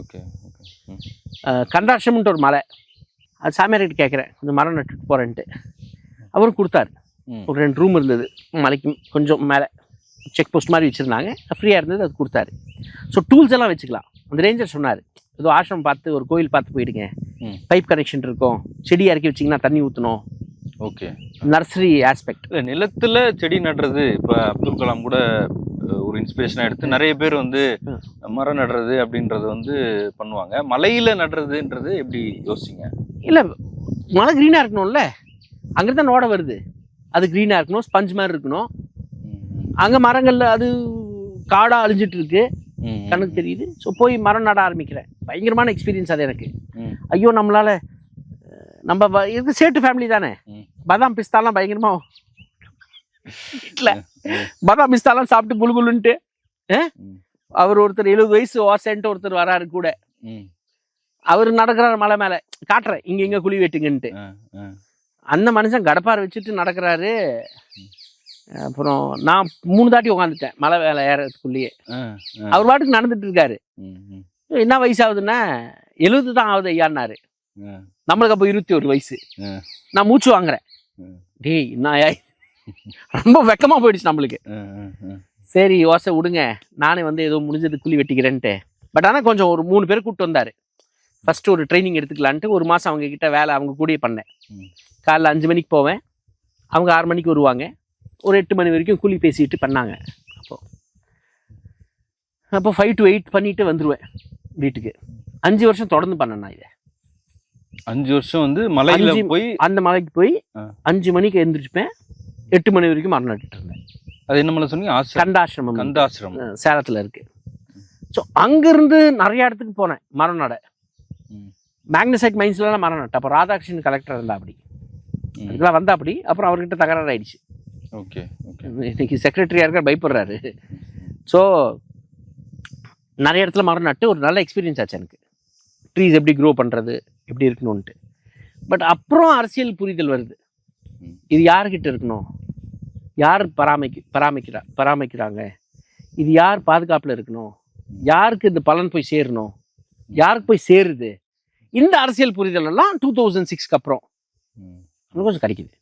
Okay கண்டாட்சம்ன்ட்டு ஒரு மலை. அது சாமியார்கிட்ட கேட்குறேன் கொஞ்சம் மரம் நட்டுட்டு போகிறேன்ட்டு அவரும் கொடுத்தாரு. ஒரு ரெண்டு ரூம் இருந்தது மலைக்கு கொஞ்சம் மேலே. செக் போஸ்ட் மாதிரி வச்சுருந்தாங்க ஃப்ரீயாக இருந்தது அது கொடுத்தாரு. ஸோ டூல்ஸ் எல்லாம் வச்சுக்கலாம். அந்த ரேஞ்சர் சொன்னார் ஏதோ ஆசிரமம் பார்த்து ஒரு கோயில் பார்த்து போயிடுங்க. பைப் கனெக்ஷன் இருக்கும். செடி இறக்கி வச்சிங்கன்னா தண்ணி ஊற்றணும் ஓகே. நர்சரி ஆஸ்பெக்ட் நிலத்துல செடி நடுறது இப்போ அப்துல் கலாம் கூட ஒரு இன்ஸ்பிரேஷனாக எடுத்து நிறைய பேர் வந்து. மரம் நடுறது அப்படின்றது வந்து பண்ணுவாங்க. மலையில நடுறதுன்றது எப்படி யோசிச்சிங்க? இல்லை மழை க்ரீனாக இருக்கணும்ல. அங்கே தான் நோட வருது. அது க்ரீனாக இருக்கணும் ஸ்பஞ்ச் மாதிரி இருக்கணும். அங்கே மரங்கள்ல அது காடாக அழிஞ்சிட்டு இருக்கு. கண்ணுக்கு தெரியுது. ஸோ போய் மரம் நட ஆரம்பிக்கிறேன். பயங்கரமான எக்ஸ்பீரியன்ஸ் அது எனக்கு. ஐயோ நம்மளால நம்ம இது சேட்டு ஃபேமிலி தானே. பாதாம் பிஸ்தாலாம் பயங்கரமா வீட்டில் ம். பாதாம் பிஸ்தாலாம் சாப்பிட்டு ம். அவர் ஒருத்தர் எழுபது வயசு ஓசன்ட்டு ஒருத்தர் வராரு கூட அவர் நடக்கிறார் மலை மேலே காட்டுறேன் இங்க இங்க குழி வெட்டுங்கன்ட்டு. அந்த மனுஷன் கடப்பார் வச்சுட்டு நடக்கிறாரு அப்புறம் நான் மூணு தாட்டி உட்காந்துட்டேன் மலை வேலை ஏறதுக்குள்ளேயே. அவர் பாட்டுக்கு நடந்துட்டு இருக்காரு என்ன வயசு ஆகுதுன்னா எழுபது தான் ஆகுது ஐயான்னாரு. நம்மளுக்கு அப்போ இருபத்தி ஒரு வயசு. நான் மூச்சு வாங்குறேன். டேய் ஏய், ரொம்ப வெக்கமா போயிடுச்சு நம்மளுக்கு. சரி யோசை விடுங்க. நானே வந்து ஏதோ முடிஞ்சது குழி வெட்டிக்கிறேன்ட்டு. பட் ஆனால் கொஞ்சம் ஒரு மூணு பேர் கூப்பிட்டு வந்தார். ஃபர்ஸ்ட் ஒரு ட்ரைனிங் எடுத்துக்கலான்ட்டு ஒரு மாதம் அவங்க கிட்ட வேலை அவங்க கூடயே பண்ணேன். காலைல அஞ்சு மணிக்கு போவேன். அவங்க ஆறு மணிக்கு வருவாங்க. ஒரு எட்டு மணி வரைக்கும் கூலி பேசிட்டு பண்ணாங்க. அப்போ அப்போ ஃபைவ் டு எயிட் பண்ணிட்டு வந்துடுவேன் வீட்டுக்கு. அஞ்சு வருஷம் தொடர்ந்து பண்ணேன் நான் இதை. அஞ்சு வருஷம் வந்து மலையில போய் அந்த மலைக்கு போய். அஞ்சு மணிக்கு எழுந்திரிச்சுப்பேன் எட்டு மணி வரைக்கும் மரம் நட்டுட்டு இருந்தேன் அது என்ன சொன்னீங்க? கண்டாசிரமம் கந்தாசிரம் அஹ் சேலத்தில் இருக்கு. ஸோ அங்கிருந்து நிறைய இடத்துக்கு போனேன் மரம் நட. மேக்னசைட் மைன்ஸ்லாம் மரம் நட்டேன் அப்போ ராதாகிருஷ்ணன் கலெக்டர் இருந்தா அப்படி. இதெல்லாம் வந்தா அப்படி. அப்புறம் அவர்கிட்ட தகராறு ஆயிடுச்சு ஓகே. ஓகே இன்னைக்கு செக்ரட்டரியாக இருக்க பயப்படுறாரு. ஸோ நிறைய இடத்துல மரம் நட்டு ஒரு நல்ல எக்ஸ்பீரியன்ஸ் ஆச்சு எனக்கு. ட்ரீஸ் எப்படி க்ரோ பண்ணுறது எப்படி இருக்கணும்ன்ட்டு. பட் அப்புறம் அரசியல் புரிதல் வருது. இது யார்கிட்ட இருக்கணும்? யார் பராமரிக்க பராமரிக்கிறா பராமரிக்கிறாங்க இது யார் பாதுகாப்பில் இருக்கணும்? யாருக்கு இந்த பலன் போய் சேரணும்? யாருக்கு போய் சேருது? இந்த அரசியல் புரிதல் எல்லாம் டூ தௌசண்ட் சிக்ஸ்க்கு அப்புறம். கொஞ்சம் கிடைக்குது.